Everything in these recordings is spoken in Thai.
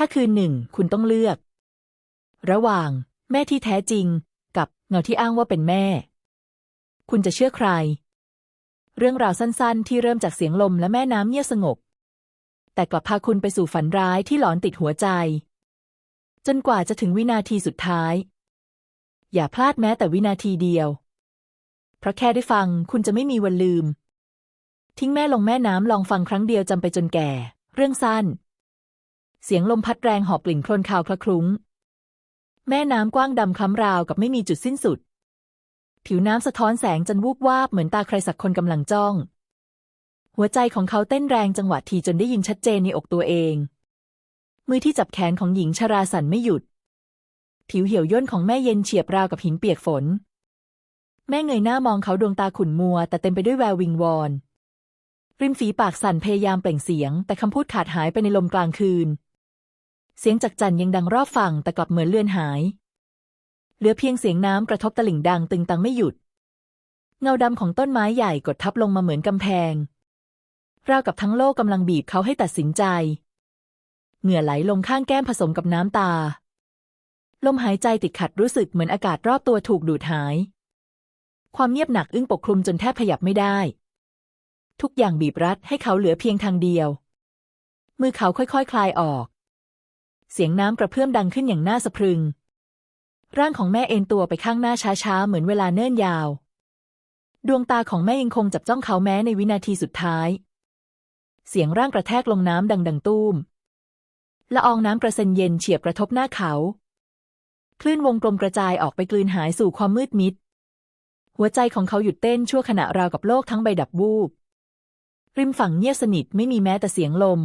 ถ้าคืนหนึ่งคุณต้องเลือก ระหว่างแม่ที่แท้จริง กับเงาที่อ้างว่าเป็นแม่ คุณจะเชื่อใคร เรื่องราวสั้นๆ ที่เริ่มจากเสียงลมและแม่น้ำเงียบสงบ แต่กลับพาคุณไปสู่ฝันร้ายที่หลอนติดหัวใจ จนกว่าจะถึงวินาทีสุดท้าย อย่าพลาดแม้แต่วินาทีเดียว เพราะแค่ได้ฟังคุณจะไม่มีวันลืม ทิ้งแม่ลงแม่น้ำลองฟังครั้งเดียวจำไปจนแก่ เรื่องสั้น เสียงลมพัดแรงหอบกลิ่นโคลนคาวคละคลุ้ง แม่น้ำกว้างดำคล้ำราวกับไม่มีจุดสิ้นสุด ผิวน้ำสะท้อนแสงจันวูบวาบเหมือนตาใครสักคนกำลังจ้อง หัวใจของเขาเต้นแรงจังหวะทีจนได้ยินชัดเจนในอกตัวเอง มือที่จับแขนของหญิงชราสั่นไม่หยุด ผิวเหี่ยวย่นของแม่เย็นเฉียบราวกับหินเปียกฝน แม่เงยหน้ามองเขาดวงตาขุ่นมัว แต่เต็มไปด้วยแวววิงวอนริมฝีปากสั่นพยายามเปล่งเสียง แต่คำพูดขาดหายไปในลมกลางคืน เสียงจักจั่นยังดังรอบฝั่งแต่กลับเหมือนเลือนหาย เหลือเพียงเสียงน้ำกระทบตลิ่งดังตึงตังไม่หยุด เงาดำของต้นไม้ใหญ่กดทับลงมาเหมือนกำแพง ราวกับทั้งโลกกำลังบีบเขาให้ตัดสินใจ เหงื่อไหลลงข้างแก้มผสมกับน้ำตา ลมหายใจติดขัดรู้สึกเหมือนอากาศรอบตัวถูกดูดหาย ความเงียบหนักอึ้งปกคลุมจนแทบขยับไม่ได้ ทุกอย่างบีบรัดให้เขาเหลือเพียงทางเดียว มือเขาค่อยๆคคลายออก เสียงน้ำกระเพื่อมดังขึ้นอย่างน่าสะพรึง ร่างของแม่เอนตัวไปข้างหน้าช้าๆ เหมือนเวลาเนิ่นยาว ดวงตาของแม่ยังคงจับจ้องเขาแม้ในวินาทีสุดท้าย เสียงร่างกระแทกลงน้ำดังๆตุ้มละอองน้ำกระเซ็นเย็นเฉียบกระทบหน้าเขา คลื่นวงกลมกระจายออกไปกลืนหายสู่ความมืดมิด หัวใจของเขาหยุดเต้นชั่วขณะราวกับโลกทั้งใบดับวูบริมฝั่งเงียบสนิทไม่มีแม้แต่เสียงลม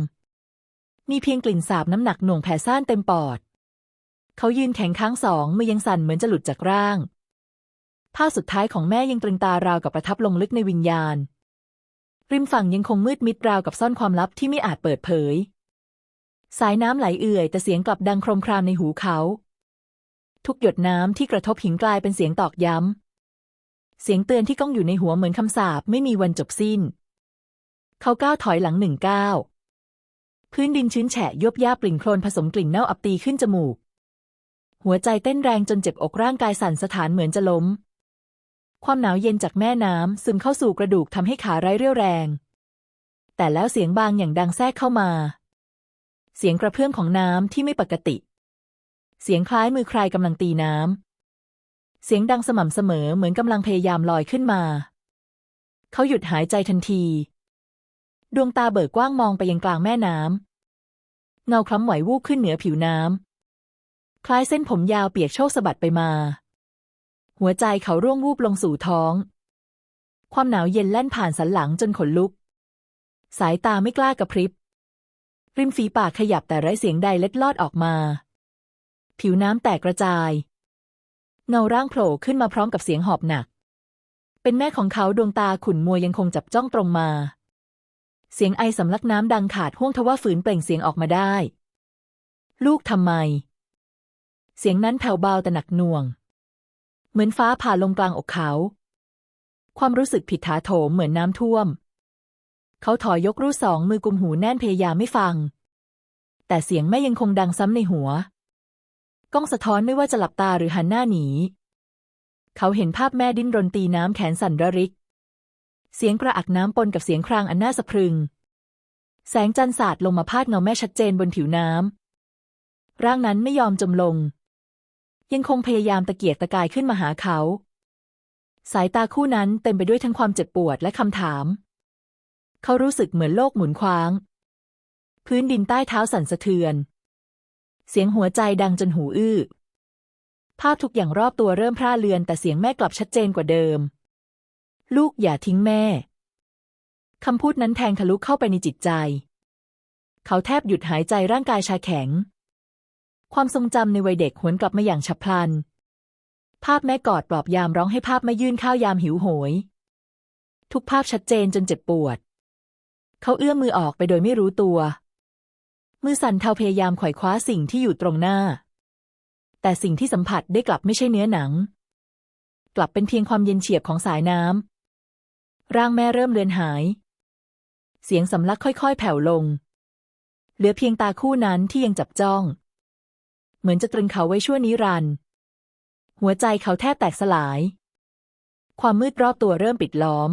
มีเพียงกลิ่นสาบน้ำหนักหน่วงแผ่ซ่านเต็มปอด เขายืนแข็งค้างสองมือยังสั่นเหมือนจะหลุดจากร่าง ผ้าสุดท้ายของแม่ยังตรึงตาราวกับประทับลงลึกในวิญญาณ ริมฝั่งยังคงมืดมิดราวกับซ่อนความลับที่ไม่อาจเปิดเผย สายน้ำไหลเอื่อยแต่เสียงกลับดังโครมครามในหูเขา ทุกหยดน้ำที่กระทบหินกลายเป็นเสียงตอกย้ำ เสียงเตือนที่ก้องอยู่ในหัวเหมือนคำสาปไม่มีวันจบสิ้น เขาก้าวถอยหลังหนึ่งก้าว พื้นดินชื้นแฉะยบยาบกลิ่นโคลนผสมกลิ่นเน่าอับตีขึ้นจมูก หัวใจเต้นแรงจนเจ็บอกร่างกายสั่นสะท้านเหมือนจะล้ม ความหนาวเย็นจากแม่น้ำซึมเข้าสู่กระดูกทำให้ขาไร้เรี่ยวแรง แต่แล้วเสียงบางอย่างดังแทรกเข้ามา เสียงกระเพื่อมของน้ำที่ไม่ปกติ เสียงคล้ายมือใครกำลังตีน้ำเสียงดังสม่ำเสมอเหมือนกำลังพยายามลอยขึ้นมา เขาหยุดหายใจทันที ดวงตาเบิกกว้างมองไปยังกลางแม่น้ำเงาคล้ำไหววูบขึ้นเหนือผิวน้ำคล้ายเส้นผมยาวเปียกโชกสะบัดไปมา หัวใจเขาร่วงวูบลงสู่ท้อง ความหนาวเย็นแล่นผ่านสันหลังจนขนลุก สายตาไม่กล้ากระพริบ ริมฝีปากขยับแต่ไร้เสียงใดเล็ดลอดออกมา ผิวน้ำแตกกระจาย เงาร่างโผล่ขึ้นมาพร้อมกับเสียงหอบหนัก เป็นแม่ของเขาดวงตาขุ่นมัวยังคงจับจ้องตรงมา เสียงไอสำลักน้ำดังขาดห้วงทว่าฝืนเปล่งเสียงออกมาได้ ลูกทำไม เสียงนั้นแผ่วเบาแต่หนักหน่วง เหมือนฟ้าผ่าลงกลางอกเขา ความรู้สึกผิดถาโถมเหมือนน้ำท่วม เขาถอยยกรูสองมือกุมหูแน่นพยายามไม่ฟัง แต่เสียงแม่ยังคงดังซ้ำในหัวกล้องสะท้อนไม่ว่าจะหลับตาหรือหันหน้าหนี เขาเห็นภาพแม่ดิ้นรนตีน้ำแขนสั่นระริก เสียงกระอักน้ำปนกับเสียงครางอันน่าสะพรึง แสงจันทร์สาดลงมาพาดเงาแม่ชัดเจนบนผิวน้ำร่างนั้นไม่ยอมจมลง ยังคงพยายามตะเกียกตะกายขึ้นมาหาเขา สายตาคู่นั้นเต็มไปด้วยทั้งความเจ็บปวดและคำถาม เขารู้สึกเหมือนโลกหมุนคว้าง พื้นดินใต้เท้าสั่นสะเทือน เสียงหัวใจดังจนหูอื้อภาพทุกอย่างรอบตัวเริ่มพร่าเลือนแต่เสียงแม่กลับชัดเจนกว่าเดิม ลูกอย่าทิ้งแม่ คำพูดนั้นแทงทะลุเข้าไปในจิตใจ เขาแทบหยุดหายใจร่างกายชาแข็ง ความทรงจำในวัยเด็กหวนกลับมาอย่างฉับพลัน ภาพแม่กอดปลอบยามร้องให้ภาพแม่ยื่นข้าวยามหิวโหย ทุกภาพชัดเจนจนเจ็บปวด เขาเอื้อมมือออกไปโดยไม่รู้ตัว มือสั่นเทาพยายามไขว่คว้าสิ่งที่อยู่ตรงหน้า แต่สิ่งที่สัมผัสได้กลับไม่ใช่เนื้อหนังกลับเป็นเพียงความเย็นเฉียบของสายน้ำ ร่างแม่เริ่มเลือนหาย เสียงสำลักค่อยๆ แผ่วลง เหลือเพียงตาคู่นั้นที่ยังจับจ้อง เหมือนจะตรึงเขาไว้ชั่วนิรันดร์หัวใจเขาแทบแตกสลาย ความมืดรอบตัวเริ่มปิดล้อม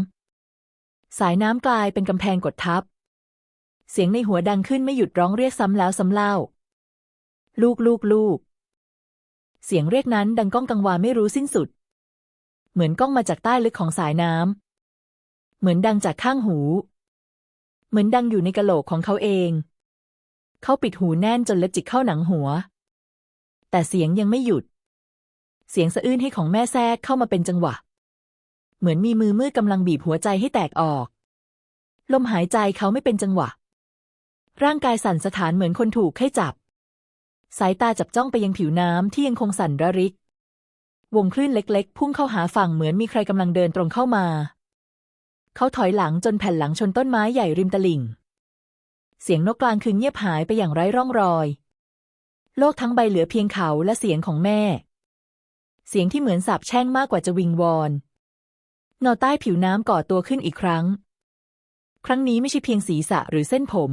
สายน้ำกลายเป็นกำแพงกดทับ เสียงในหัวดังขึ้นไม่หยุดร้องเรียกซ้ำแล้วซ้ำเล่า ลูกลูกลูก เสียงเรียกนั้นดังก้องกังวานไม่รู้สิ้นสุด เหมือนก้องมาจากใต้ลึกของสายน้ำ เหมือนดังจากข้างหู เหมือนดังอยู่ในกะโหลกของเขาเอง เขาปิดหูแน่นจนเล็บจิกเข้าหนังหัว แต่เสียงยังไม่หยุด เสียงสะอื้นให้ของแม่แทรกเข้ามาเป็นจังหวะ เหมือนมีมือมืดกำลังบีบหัวใจให้แตกออก ลมหายใจเขาไม่เป็นจังหวะ ร่างกายสั่นสะท้านเหมือนคนถูกให้จับ สายตาจับจ้องไปยังผิวน้ำที่ยังคงสั่นระริกวงคลื่นเล็ก ๆ พุ่งเข้าหาฝั่งเหมือนมีใครกำลังเดินตรงเข้ามา เขาถอยหลังจนแผ่นหลังชนต้นไม้ใหญ่ริมตลิ่ง เสียงนกกลางคืนเงียบหายไปอย่างไร้ร่องรอย โลกทั้งใบเหลือเพียงเขาและเสียงของแม่ เสียงที่เหมือนสาบแช่งมากกว่าจะวิงวอนเงาใต้ผิวน้ำก่อตัวขึ้นอีกครั้ง ครั้งนี้ไม่ใช่เพียงศีรษะหรือเส้นผม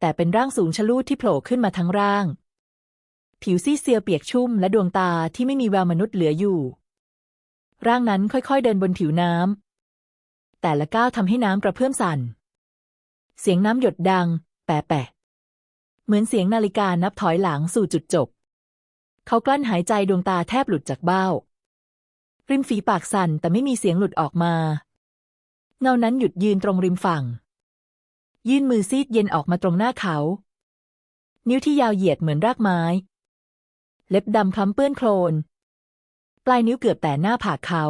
แต่เป็นร่างสูงชะลูดที่โผล่ขึ้นมาทั้งร่าง ผิวซีเซียวเปียกชุ่มและดวงตาที่ไม่มีแววมนุษย์เหลืออยู่ ร่างนั้นค่อยๆเดินบนผิวน้ำ แต่ละก้าวทำให้น้ำกระเพื่อมสั่น เสียงน้ำหยดดัง แปะแปะ เหมือนเสียงนาฬิกานับถอยหลังสู่จุดจบ เขากลั้นหายใจดวงตาแทบหลุดจากเบ้า ริมฝีปากสั่นแต่ไม่มีเสียงหลุดออกมา เงานั้นหยุดยืนตรงริมฝั่ง ยื่นมือซีดเย็นออกมาตรงหน้าเขา นิ้วที่ยาวเหยียดเหมือนรากไม้ เล็บดำคล้ำเปื้อนโคลน ปลายนิ้วเกือบแต่หน้าผากเขา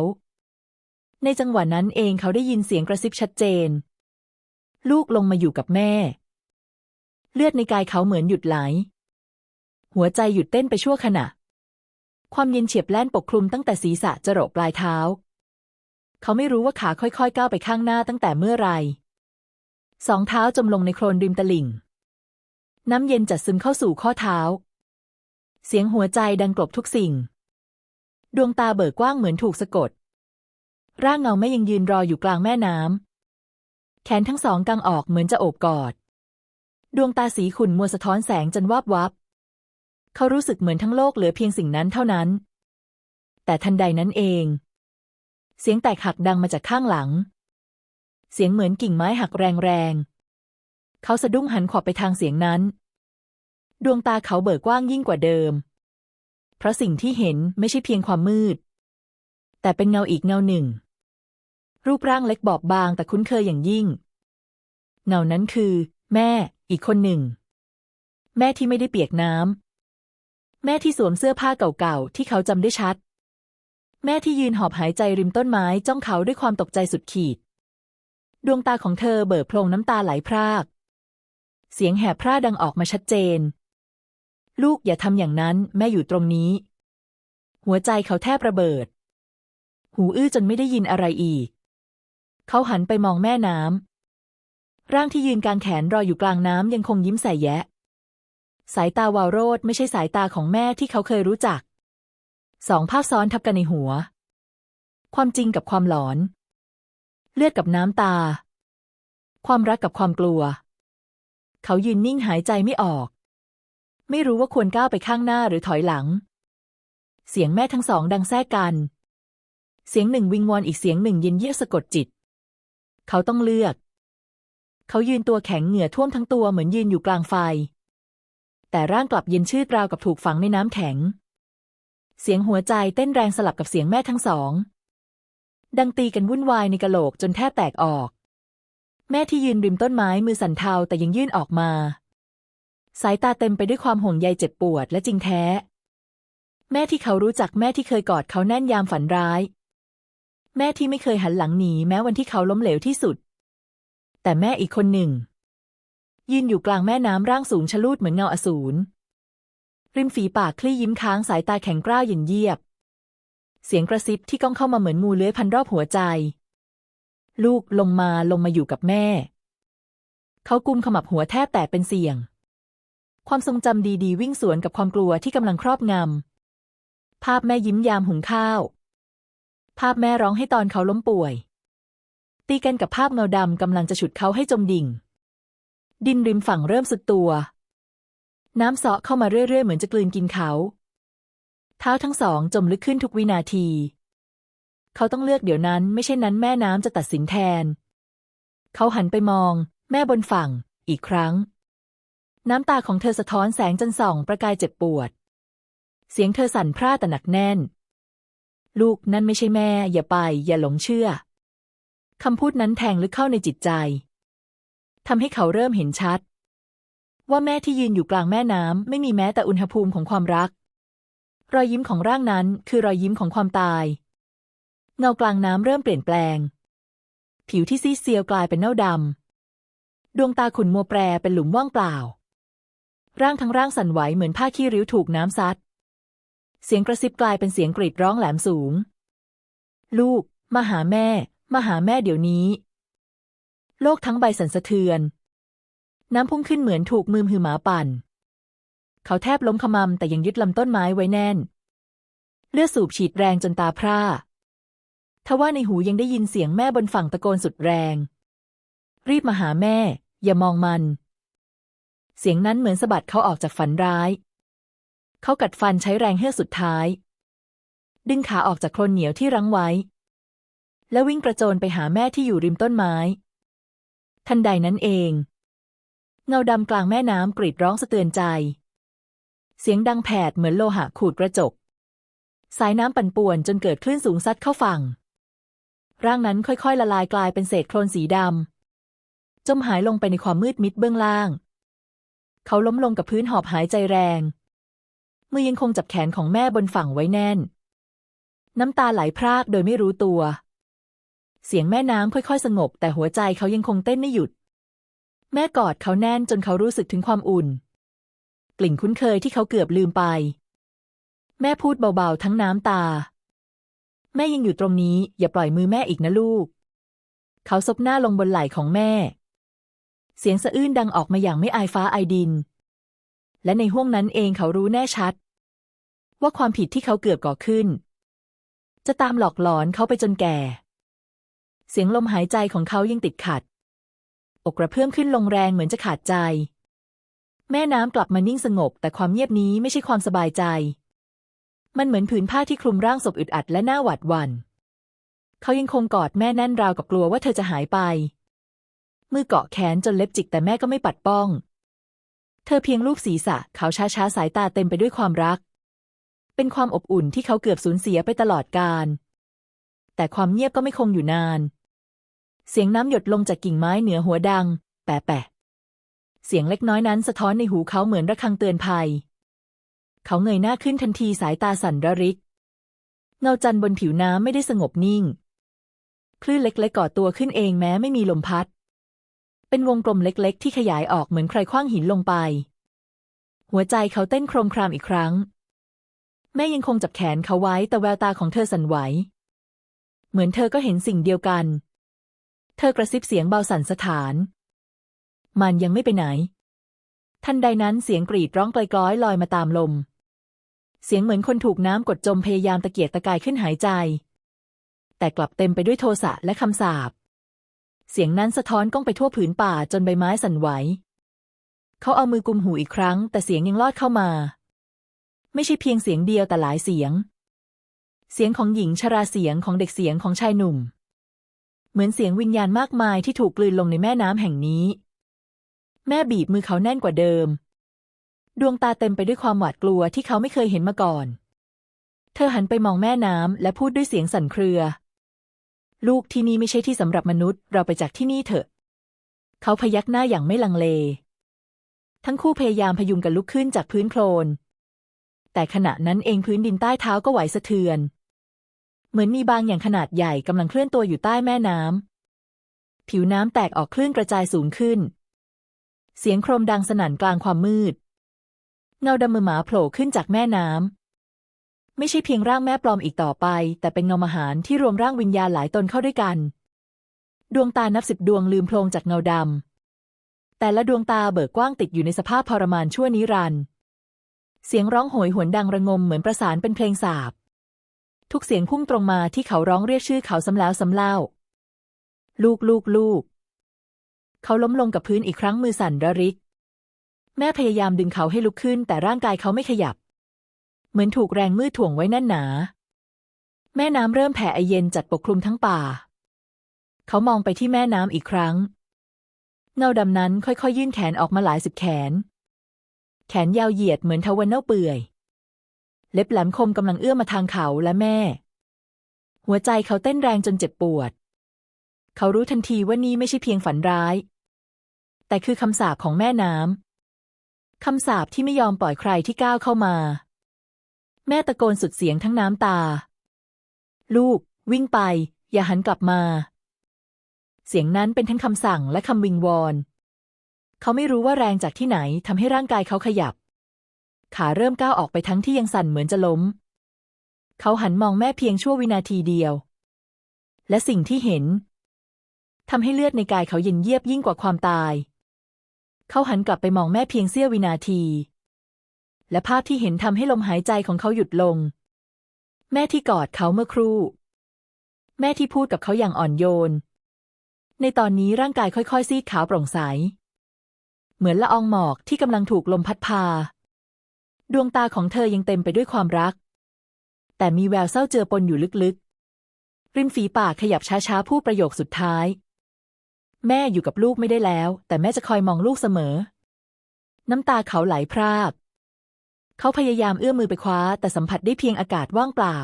ในจังหวะนั้นเองเขาได้ยินเสียงกระซิบชัดเจน ลูกลงมาอยู่กับแม่ เลือดในกายเขาเหมือนหยุดไหล หัวใจหยุดเต้นไปชั่วขณะ ความเย็นเฉียบแล่นปกคลุมตั้งแต่ศีรษะจรดปลายเท้า เขาไม่รู้ว่าขาค่อยๆ ก้าวไปข้างหน้าตั้งแต่เมื่อไร สองเท้าจมลงในโคลนริมตลิ่ง น้ำเย็นจัดซึมเข้าสู่ข้อเท้า เสียงหัวใจดังกลบทุกสิ่ง ดวงตาเบิกกว้างเหมือนถูกสะกด ร่างเงาไม่ยังยืนรออยู่กลางแม่น้ำ แขนทั้งสองกังออกเหมือนจะโอบกอด ดวงตาสีขุ่นมัวสะท้อนแสงจนวาบวับ เขารู้สึกเหมือนทั้งโลกเหลือเพียงสิ่งนั้นเท่านั้น แต่ทันใดนั้นเอง เสียงแตกหักดังมาจากข้างหลัง เสียงเหมือนกิ่งไม้หักแรงๆ เขาสะดุ้งหันขวบไปทางเสียงนั้น ดวงตาเขาเบิกกว้างยิ่งกว่าเดิม เพราะสิ่งที่เห็นไม่ใช่เพียงความมืด แต่เป็นเงาอีกเงาหนึ่ง รูปร่างเล็กบอบบางแต่คุ้นเคยอย่างยิ่ง เงานั้นคือ แม่ อีกคนหนึ่ง แม่ที่ไม่ได้เปียกน้ำแม่ที่สวมเสื้อผ้าเก่าๆที่เขาจำได้ชัด แม่ที่ยืนหอบหายใจริมต้นไม้จ้องเขาด้วยความตกใจสุดขีด ดวงตาของเธอเบิกโพลงน้ำตาไหลพราก เสียงแหบพร่าดังออกมาชัดเจน ลูกอย่าทำอย่างนั้นแม่อยู่ตรงนี้ หัวใจเขาแทบระเบิด หูอื้อจนไม่ได้ยินอะไรอีก เขาหันไปมองแม่น้ำ ร่างที่ยืนกลางแขนรออยู่กลางน้ำยังคงยิ้มใส่แยะ สายตาวาวโรดไม่ใช่สายตาของแม่ที่เขาเคยรู้จัก สองภาพซ้อนทับกันในหัว ความจริงกับความหลอน เลือดกับน้ำตา ความรักกับความกลัว เขายืนนิ่งหายใจไม่ออก ไม่รู้ว่าควรก้าวไปข้างหน้าหรือถอยหลัง เสียงแม่ทั้งสองดังแทรกกัน เสียงหนึ่งวิงวอนอีกเสียงหนึ่งเย็นเยียสะกดจิต เขาต้องเลือก เขายืนตัวแข็งเหงื่อท่วมทั้งตัวเหมือนยืนอยู่กลางไฟ แต่ร่างกลับเย็นชืดราวกับถูกฝังในน้ำแข็ง เสียงหัวใจเต้นแรงสลับกับเสียงแม่ทั้งสอง ดังตีกันวุ่นวายในกะโหลกจนแทบแตกออก แม่ที่ยืนริมต้นไม้มือสั่นเทาแต่ยังยื่นออกมา สายตาเต็มไปด้วยความห่วงใยเจ็บปวดและจริงแท้ แม่ที่เขารู้จักแม่ที่เคยกอดเขาแน่นยามฝันร้าย แม่ที่ไม่เคยหันหลังหนีแม้วันที่เขาล้มเหลวที่สุด แต่แม่อีกคนหนึ่ง ยืนอยู่กลางแม่น้ำร่างสูงชะลูดเหมือนเงาอสูรริมฝีปากคลี่ยิ้มค้างสายตาแข็งกร้าวเย็นเยียบ เสียงกระซิบที่ก้องเข้ามาเหมือนงูเลื้อยพันรอบหัวใจ ลูกลงมาลงมาอยู่กับแม่ เขากุมขมับหัวแทบแตกเป็นเสียง ความทรงจำดีๆ วิ่งสวนกับความกลัวที่กำลังครอบงำภาพแม่ยิ้มยามหุงข้าว ภาพแม่ร้องให้ตอนเขาล้มป่วย ตีกันกับภาพเงาดำกำลังจะฉุดเขาให้จมดิ่ง ดินริมฝั่งเริ่มสุดตัว น้ำเสาะเข้ามาเรื่อยๆ เหมือนจะกลืนกินเขา เท้าทั้งสองจมลึกขึ้นทุกวินาที เขาต้องเลือกเดี๋ยวนั้น ไม่เช่นนั้นแม่น้ำจะตัดสินแทน เขาหันไปมอง แม่บนฝั่ง อีกครั้ง น้ำตาของเธอสะท้อนแสงจนส่องประกายเจ็บปวด เสียงเธอสั่นพร่าแต่หนักแน่น ลูกนั่นไม่ใช่แม่ อย่าไป อย่าหลงเชื่อคำพูดนั้นแทงลึกเข้าในจิตใจทำให้เขาเริ่มเห็นชัด ว่าแม่ที่ยืนอยู่กลางแม่น้ำไม่มีแม้แต่อุณหภูมิของความรัก รอยยิ้มของร่างนั้นคือรอยยิ้มของความตาย เงากลางน้ำเริ่มเปลี่ยนแปลง ผิวที่ซีเซียวกลายเป็นเน่าดำดวงตาขุ่นมัวแปรเป็นหลุมว่างเปล่า ร่างทั้งร่างสั่นไหวเหมือนผ้าขี้ริ้วถูกน้ำซัด เสียงกระซิบกลายเป็นเสียงกรีดร้องแหลมสูง ลูก มาหาแม่ มาหาแม่เดี๋ยวนี้ โลกทั้งใบสั่นสะเทือน น้ำพุ่งขึ้นเหมือนถูกมือหือหมาปั่น เขาแทบล้มขมำแต่ยังยึดลำต้นไม้ไว้แน่น เลือดสูบฉีดแรงจนตาพร่าทว่าในหูยังได้ยินเสียงแม่บนฝั่งตะโกนสุดแรง รีบมาหาแม่ อย่ามองมัน เสียงนั้นเหมือนสะบัดเขาออกจากฝันร้าย เขากัดฟันใช้แรงเฮือกสุดท้าย ดึงขาออกจากโคลนเหนียวที่รั้งไว้ แล้ววิ่งกระโจนไปหาแม่ที่อยู่ริมต้นไม้ ทันใดนั้นเอง เงาดำกลางแม่น้ำกรีดร้องสะเตือนใจ เสียงดังแผดเหมือนโลหะขูดกระจก สายน้ำปั่นป่วนจนเกิดคลื่นสูงซัดเข้าฝั่ง ร่างนั้นค่อยๆ ละลายกลายเป็นเศษโคลนสีดำจมหายลงไปในความมืดมิดเบื้องล่าง เขาล้มลงกับพื้นหอบหายใจแรง มือยังคงจับแขนของแม่บนฝั่งไว้แน่น น้ำตาไหลพรากโดยไม่รู้ตัว เสียงแม่น้ำค่อยๆ สงบ แต่หัวใจเขายังคงเต้นไม่หยุด แม่กอดเขาแน่นจนเขารู้สึกถึงความอุ่น กลิ่นคุ้นเคยที่เขาเกือบลืมไป แม่พูดเบาๆทั้งน้ำตา แม่ยังอยู่ตรงนี้ อย่าปล่อยมือแม่อีกนะลูก เขาซบหน้าลงบนไหล่ของแม่ เสียงสะอื้นดังออกมาอย่างไม่อายฟ้าอายดิน และในห้วงนั้นเองเขารู้แน่ชัด ว่าความผิดที่เขาเกือบก่อขึ้น จะตามหลอกหลอนเขาไปจนแก่ เสียงลมหายใจของเขายังติดขัด อกกระเพื่อมขึ้นลงแรงเหมือนจะขาดใจ แม่น้ำกลับมานิ่งสงบ แต่ความเงียบนี้ไม่ใช่ความสบายใจ มันเหมือนผืนผ้าที่คลุมร่างศพอึดอัดและหน้าหวาดหวัน่นเขายังคงกอดแม่แน่นราวกับกลัวว่าเธอจะหายไป มือเกาะแขนจนเล็บจิกแต่แม่ก็ไม่ปัดป้อง เธอเพียงลูบศีรษะเขาช้าช้าสายตาเต็มไปด้วยความรัก เป็นความอบอุ่นที่เขาเกือบสูญเสียไปตลอดกาลแต่ความเงียบก็ไม่คงอยู่นาน เสียงน้ำหยดลงจากกิ่งไม้เหนือหัวดัง แปะแปะเสียงเล็กน้อยนั้นสะท้อนในหูเขาเหมือนระฆังเตือนภัย เขาเงยหน้าขึ้นทันทีสายตาสั่นระริก เงาจันทร์บนผิวน้ำไม่ได้สงบนิ่ง คลื่นเล็กๆก่อตัวขึ้นเองแม้ไม่มีลมพัด เป็นวงกลมเล็ก ๆ ที่ขยายออกเหมือนใครคว้างหินลงไป หัวใจเขาเต้นโครมครามอีกครั้ง แม่ยังคงจับแขนเขาไว้แต่แววตาของเธอสั่นไหว เหมือนเธอก็เห็นสิ่งเดียวกัน เธอกระซิบเสียงเบาสั่นสถาน มันยังไม่ไปไหน ทันใดนั้นเสียงกรีดร้องไกลๆลอยมาตามลม เสียงเหมือนคนถูกน้ำกดจมพยายามตะเกียกตะกายขึ้นหายใจ แต่กลับเต็มไปด้วยโทสะและคำสาป เสียงนั้นสะท้อนก้องไปทั่วผืนป่าจนใบไม้สั่นไหว เขาเอามือกุมหูอีกครั้ง แต่เสียงยังลอดเข้ามา ไม่ใช่เพียงเสียงเดียวแต่หลายเสียง เสียงของหญิงชราเสียงของเด็กเสียงของชายหนุ่ม เหมือนเสียงวิญญาณมากมายที่ถูกกลืนลงในแม่น้ำแห่งนี้ แม่บีบมือเขาแน่นกว่าเดิม ดวงตาเต็มไปด้วยความหวาดกลัวที่เขาไม่เคยเห็นมาก่อน เธอหันไปมองแม่น้ำและพูดด้วยเสียงสั่นเครือ ลูกที่นี่ไม่ใช่ที่สำหรับมนุษย์ เราไปจากที่นี่เถอะ เขาพยักหน้าอย่างไม่ลังเล ทั้งคู่พยายามพยุงกันลุกขึ้นจากพื้นโคลน แต่ขณะนั้นเองพื้นดินใต้เท้าก็ไหวสะเทือน เหมือนมีบางอย่างขนาดใหญ่กำลังเคลื่อนตัวอยู่ใต้แม่น้ำ ผิวน้ำแตกออกคลื่นกระจายสูงขึ้น เสียงโครมดังสนั่นกลางความมืด เงาดำมือหมาโผล่ขึ้นจากแม่น้ำ ไม่ใช่เพียงร่างแม่ปลอมอีกต่อไป แต่เป็นเงามหารที่รวมร่างวิญญาณหลายตนเข้าด้วยกัน ดวงตานับสิบดวงลืมโพลงจากเงาดำแต่ละดวงตาเบิกกว้างติดอยู่ในสภาพทรมานชั่วนิรันดร์เสียงร้องโหยหวนดังระงมเหมือนประสานเป็นเพลงสาบ ทุกเสียงพุ่งตรงมาที่เขาร้องเรียกชื่อเขาซ้ำแล้วซ้ำเล่า ลูกลูกลูก เขาล้มลงกับพื้นอีกครั้งมือสั่นระริก แม่พยายามดึงเขาให้ลุกขึ้น แต่ร่างกายเขาไม่ขยับ เหมือนถูกแรงมืดถ่วงไว้แน่นหนา แม่น้ำเริ่มแผ่ไอเย็นจัดปกคลุมทั้งป่า เขามองไปที่แม่น้ำอีกครั้ง เงาดำนั้นค่อยๆ ยื่นแขนออกมาหลายสิบแขน แขนยาวเหยียดเหมือนทวันเน่าเปื่อย เล็บแหลมคมกำลังเอื้อมมาทางเขาและแม่ หัวใจเขาเต้นแรงจนเจ็บปวด เขารู้ทันทีว่านี่ไม่ใช่เพียงฝันร้าย แต่คือคำสาปของแม่น้ำคำสาปที่ไม่ยอมปล่อยใครที่ก้าวเข้ามา แม่ตะโกนสุดเสียงทั้งน้ำตา ลูก วิ่งไป อย่าหันกลับมา เสียงนั้นเป็นทั้งคำสั่งและคำวิงวอน เขาไม่รู้ว่าแรงจากที่ไหนทำให้ร่างกายเขาขยับ ขาเริ่มก้าวออกไปทั้งที่ยังสั่นเหมือนจะล้ม เขาหันมองแม่เพียงชั่ววินาทีเดียว และสิ่งที่เห็นทำให้เลือดในกายเขาเย็นเยียบยิ่งกว่าความตาย เขาหันกลับไปมองแม่เพียงเสี้ยววินาที และภาพที่เห็นทำให้ลมหายใจของเขาหยุดลง แม่ที่กอดเขาเมื่อครู่ แม่ที่พูดกับเขาอย่างอ่อนโยน ในตอนนี้ร่างกายค่อยๆ ซีดขาวโปร่งใส เหมือนละอองหมอกที่กำลังถูกลมพัดพา ดวงตาของเธอยังเต็มไปด้วยความรัก แต่มีแววเศร้าเจือปนอยู่ลึกๆ ริมฝีปากขยับช้าๆ พูดประโยคสุดท้าย แม่อยู่กับลูกไม่ได้แล้ว แต่แม่จะคอยมองลูกเสมอ น้ำตาเขาไหลพราก เขาพยายามเอื้อมมือไปคว้า แต่สัมผัสได้เพียงอากาศว่างเปล่า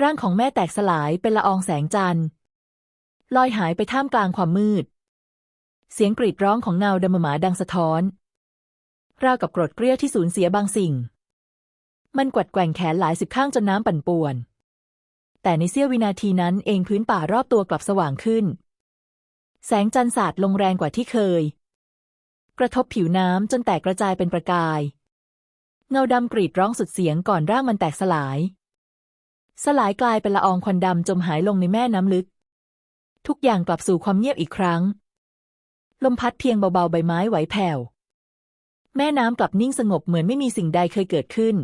ร่างของแม่แตกสลายเป็นละอองแสงจันทร์ลอยหายไปท่ามกลางความมืด เสียงกรีดร้องของเงาดำหมาดังสะท้อน ราวกับกรดเกลี้ยวที่สูญเสียบางสิ่ง มันกวัดแกว่งแขนหลายสิบข้างจนน้ำปั่นป่วน แต่ในเสี้ยววินาทีนั้นเองพื้นป่ารอบตัวกลับสว่างขึ้น แสงจันทร์สาดลงแรงกว่าที่เคย กระทบผิวน้ำจนแตกกระจายเป็นประกาย เงาดำกรีดร้องสุดเสียงก่อนร่างมันแตกสลาย สลายกลายเป็นละอองควันดำจมหายลงในแม่น้ำลึก ทุกอย่างกลับสู่ความเงียบอีกครั้ง ลมพัดเพียงเบาๆใบไม้ไหวแผ่ว แม่น้ำกลับนิ่งสงบเหมือนไม่มีสิ่งใดเคยเกิดขึ้น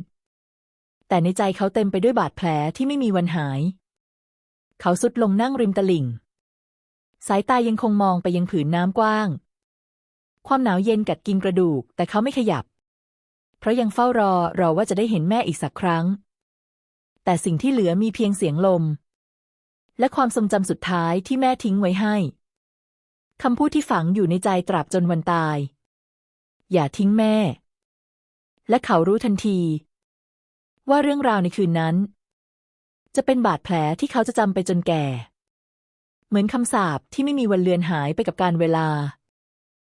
แต่ในใจเขาเต็มไปด้วยบาดแผลที่ไม่มีวันหาย เขาสุดลงนั่งริมตลิ่ง สายตายังคงมองไปยังผืนน้ำกว้าง ความหนาวเย็นกัดกินกระดูก แต่เขาไม่ขยับ เพราะยังเฝ้ารอรอว่าจะได้เห็นแม่อีกสักครั้ง แต่สิ่งที่เหลือมีเพียงเสียงลม และความทรงจำสุดท้ายที่แม่ทิ้งไว้ให้คำพูดที่ฝังอยู่ในใจตราบจนวันตาย อย่าทิ้งแม่ และเขารู้ทันที ว่าเรื่องราวในคืนนั้น จะเป็นบาดแผลที่เขาจะจำไปจนแก่ เหมือนคำสาปที่ไม่มีวันเลือนหายไปกับการเวลา